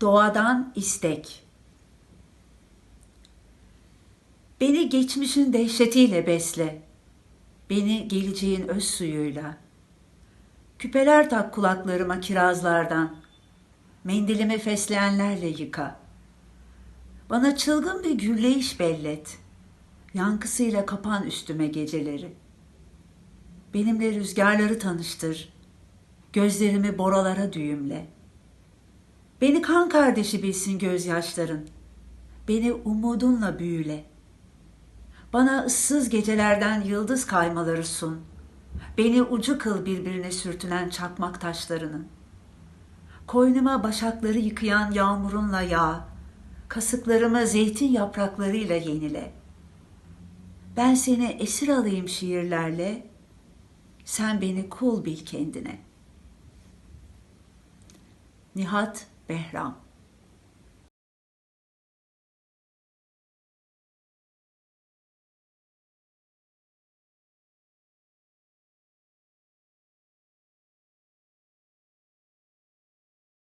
Doğadan istek. Beni geçmişin dehşetiyle besle. Beni geleceğin öz suyuyla. Küpeler tak kulaklarıma kirazlardan. Mendilimi fesleğenlerle yıka. Bana çılgın bir gürleyiş bellet. Yankısıyla kapan üstüme geceleri. Benimle rüzgarları tanıştır. Gözlerimi boralara düğümle. Beni kan kardeşi bilsin gözyaşların. Beni umudunla büyüle. Bana ıssız gecelerden yıldız kaymaları sun. Beni ucu kıl birbirine sürtünen çakmak taşlarının. Koynuma başakları yıkayan yağmurunla yağ. Kasıklarımı zeytin yapraklarıyla yenile. Ben seni esir alayım şiirlerle. Sen beni kul bil kendine. Nihat 别让